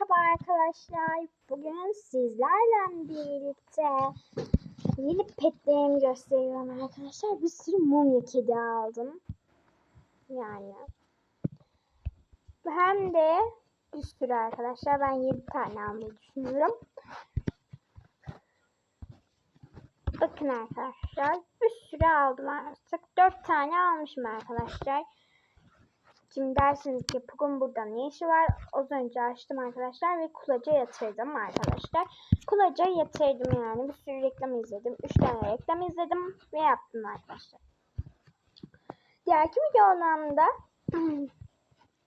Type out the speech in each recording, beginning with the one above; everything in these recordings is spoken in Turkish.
Merhaba arkadaşlar. Bugün sizlerle birlikte yeni petlerimi gösteriyorum arkadaşlar. Bir sürü mumya kedi aldım. Yani. Hem de bir sürü arkadaşlar. Ben 7 tane almayı düşünüyorum. Bakın arkadaşlar. Bir sürü aldım artık. 4 tane almışım arkadaşlar. Şimdi dersiniz ki bugün burada ne işi var? Az önce açtım arkadaşlar ve kulaca yatırdım arkadaşlar. Kulaca yatırdım yani. Bir sürü reklam izledim. 3 tane reklam izledim ve yaptım arkadaşlar. Diğerki videolarımda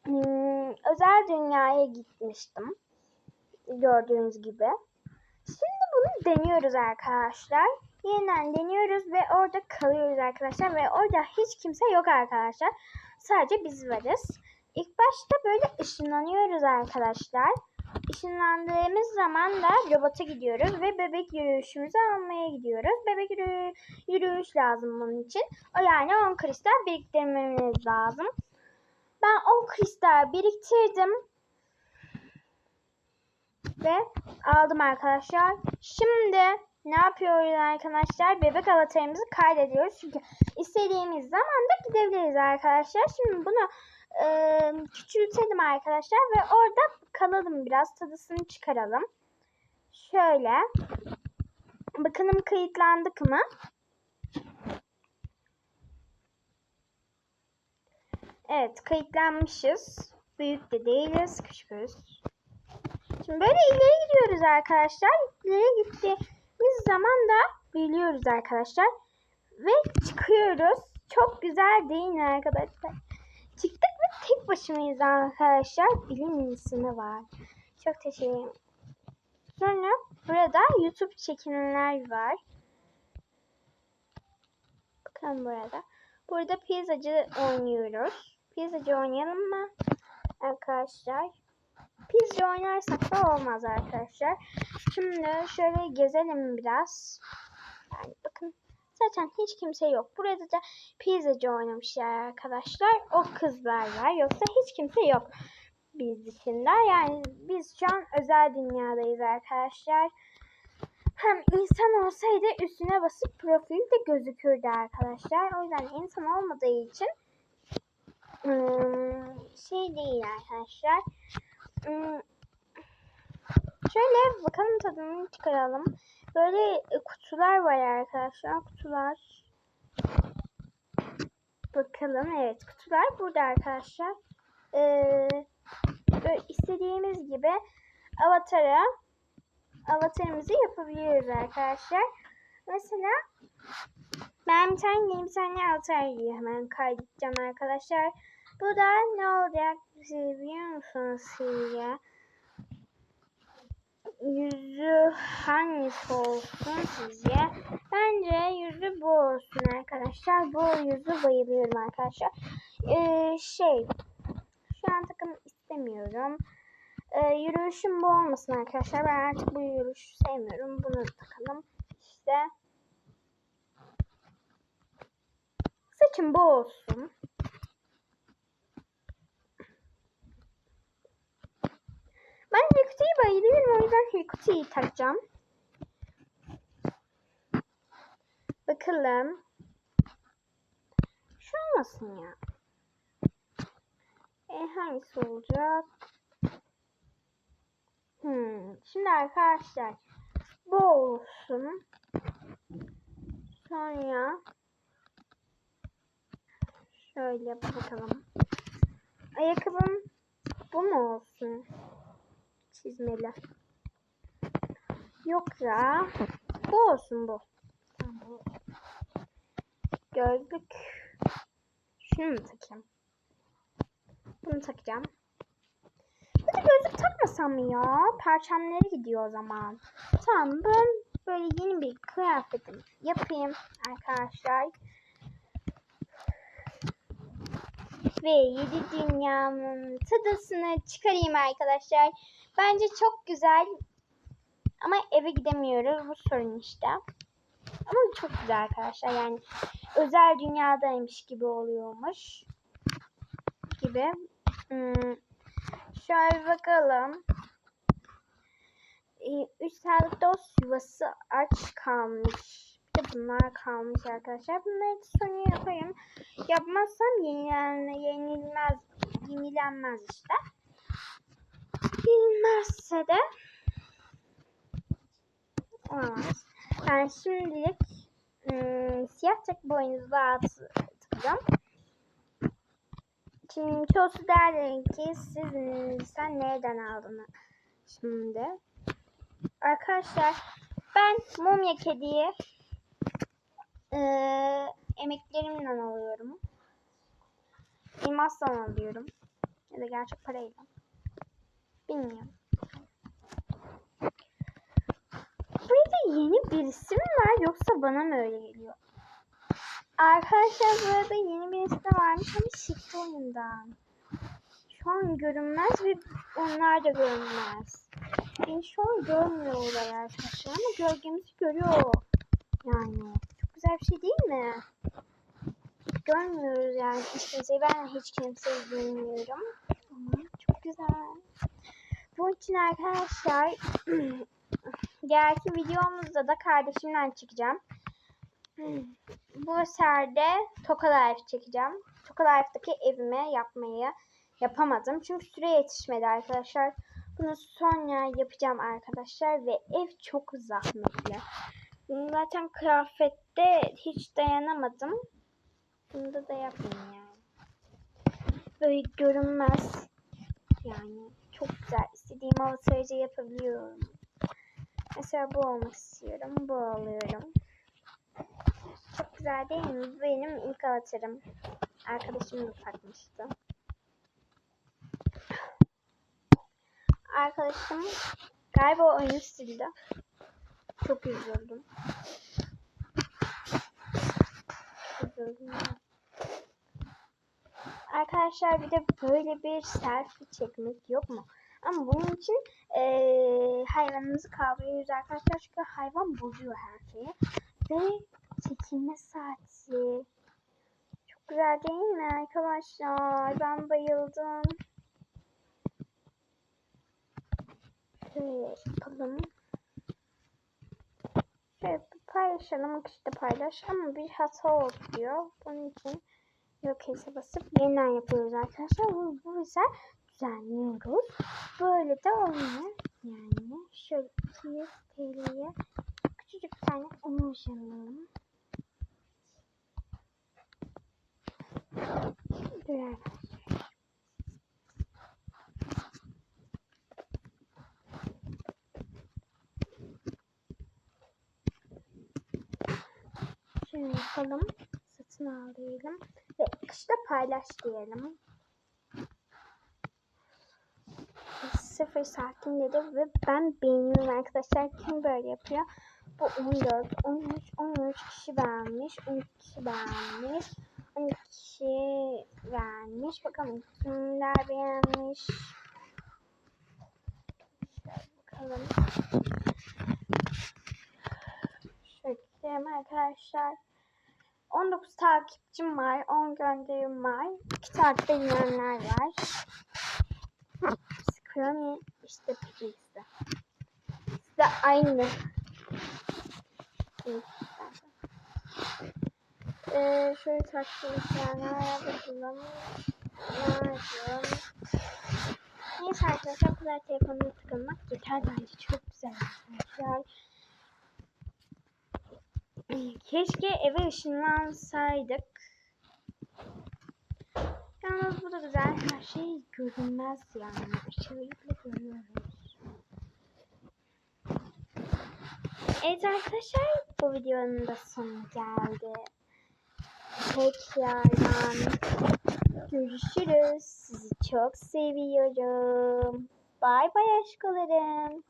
hmm, özel dünyaya gitmiştim. Gördüğünüz gibi. Şimdi bunu deniyoruz arkadaşlar. Yeniden deniyoruz ve orada kalıyoruz arkadaşlar. Ve orada hiç kimse yok arkadaşlar. Sadece biz varız. İlk başta böyle ışınlanıyoruz arkadaşlar. Işınlandığımız zaman da robota gidiyoruz ve bebek yürüyüşümüzü almaya gidiyoruz. Bebek yürü yürüyüş lazım bunun için. O yani 10 kristal biriktirmemiz lazım. Ben 10 kristal biriktirdim. Ve aldım arkadaşlar. Şimdi ne yapıyoruz arkadaşlar? Bebek avatarımızı kaydediyoruz. Çünkü istediğimiz zaman da gidebiliriz arkadaşlar. Şimdi bunu e, küçültelim arkadaşlar ve orada kalalım biraz. Tadısını çıkaralım. Şöyle. Bakalım kayıtlandık mı? Evet kayıtlanmışız. Büyük de değiliz. Küçüküz. Şimdi böyle ileri gidiyoruz arkadaşlar. İleri gittiğimiz zaman da biliyoruz arkadaşlar. Ve çıkıyoruz. Çok güzel değil mi arkadaşlar? Çıktık ve tek başımayız arkadaşlar. Bilim insanı var. Çok teşekkür ederim. Sonra burada YouTube çekimler var. Bakın burada. Burada pizzacı oynuyoruz. Pizzacı oynayalım mı? Arkadaşlar. Pizza oynarsak da olmaz arkadaşlar. Şimdi şöyle gezelim biraz. Yani bakın zaten hiç kimse yok. Burada da pizzacı oynamışlar arkadaşlar. O kızlar var. Yoksa hiç kimse yok biz dışında. Yani biz şu an özel dünyadayız arkadaşlar. Hem insan olsaydı üstüne basıp profil de gözükürdü arkadaşlar. O yüzden insan olmadığı için şey değil arkadaşlar. Şöyle bakalım tadını çıkaralım. Böyle kutular var arkadaşlar. Kutular. Bakalım. Evet kutular burada arkadaşlar. Ee, istediğimiz gibi avatara avatarımızı yapabiliyoruz arkadaşlar. Mesela ben bir tane bir tane avatar hemen kaydedeceğim arkadaşlar. Bu da ne olacak biliyor musunuz sizce? Yüzü hangisi olsun sizce? Bence yüzü bu olsun arkadaşlar. Bu yüzü bayılıyorum arkadaşlar. Ee, şey şu an takım istemiyorum. Ee, yürüyüşüm bu olmasın arkadaşlar. Ben artık bu yürüyüşü sevmiyorum. Bunu takalım. İşte saçım bu olsun. Ben Hikutu'yu bayılıyorum. O yüzden Hikutu'yu takacağım. Bakalım. Şu olmasın ya. E hangisi olacak? Hmm. Şimdi arkadaşlar bu olsun. Sonra şöyle bakalım. Ayakkabım bu mu olsun? Çizmeli. Yok ya. Bu olsun bu. Gözlük. Şunu mu takayım? Bunu takacağım. Bir de gözlük takmasam mı ya? Perçemleri gidiyor o zaman. Tamam ben böyle yeni bir kıyafetim yapayım arkadaşlar. Ve yedi dünyanın tadısını çıkarayım arkadaşlar. Bence çok güzel. Ama eve gidemiyoruz. Bu sorun işte. Ama çok güzel arkadaşlar. Yani özel dünyadaymış gibi oluyormuş. Gibi. Hmm. Şöyle bakalım. e, üç sağlık dost yuvası aç kalmış. Bunlar kalmış arkadaşlar. Bunları sonra yaparım. Yapmazsam yenilen, yenilmez, yenilenmez işte. Yenilmezse de olmaz. Ben şimdilik ım, siyah tek boynuzlu altı takacağım. Şimdi çoğusu derler ki siz sen nereden aldın şimdi? Arkadaşlar ben mumya kediyi eee emeklerimden alıyorum. İlmastan alıyorum. Ya da gerçek parayla. Bilmiyorum. Burada yeni birisi mi var yoksa bana mı öyle geliyor? Arkadaşlar burada yeni birisi de varmış ama şifre oyundan. Şu an görünmez ve onlar da görünmez. Beni şu an görmüyorlar arkadaşlar ama gölgemizi görüyor. Yani güzel bir şey değil mi? Görmüyoruz yani hiç kimseyi. Ben hiç kimseyi görmüyorum. Çok güzel. Bu için arkadaşlar diğerki videomuzda da kardeşimden çıkacağım. Bu eserde Toka Life çekeceğim. Toka Life'daki evime yapmayı yapamadım. Çünkü süre yetişmedi arkadaşlar. Bunu sonra yapacağım arkadaşlar ve ev çok zahmetli. Zaten kıyafette hiç dayanamadım. Bunda da yapmayayım yani. Böyle görünmez. Yani çok güzel. İstediğim avatarı yapabiliyorum. Mesela bu olmak istiyorum. Bu alıyorum. Çok güzel değil mi? Bu benim ilk avatarım. Arkadaşım da takmıştı. Arkadaşım galiba oyunu sildi. Çok üzüldüm. Üzüldüm. Arkadaşlar bir de böyle bir selfie çekmek yok mu? Ama bunun için eee hayvanınızı kavrayıyoruz arkadaşlar. Çünkü hayvan bozuyor her şeyi. Ve çekilme saati. Çok güzel değil mi arkadaşlar? Ben bayıldım. Şöyle yapalım. Şöyle paylaşalım. İşte paylaş ama bir hata oldu diyor. Bunun için yok hesap basıp yeniden yapıyoruz arkadaşlar. Bu, bu bize düzenliyoruz. Böyle de olmuyor. Yani şöyle 200 TL'ye küçücük bir tane emoji alalım. Dur. Şöyle yapalım. Satın al diyelim. Ve işte paylaş diyelim. Sıfır sakin dedi ve ben beğeniyorum arkadaşlar. Kim böyle yapıyor? Bu 14, 13, 13 kişi beğenmiş. 12 kişi beğenmiş. 12 kişi beğenmiş. Bakalım kimler beğenmiş. Şöyle bakalım. Şöyle gidelim arkadaşlar. 19 takipçim var. 10 gönderim var. 2 takip edilenler var. Scrummy işte Pix'te. İşte aynı. Ee, şöyle takip edilenler bakalım. Nerede? Neyse arkadaşlar bu kadar telefonuna tıklamak yeter bence. Çok güzel arkadaşlar. Keşke eve ışınlansaydık. Yalnız bu da güzel. Her şey görünmez yani. Işığı bile görüyoruz. Evet arkadaşlar bu videonun da sonu geldi. Tekrardan görüşürüz. Sizi çok seviyorum. Bay bay aşklarım.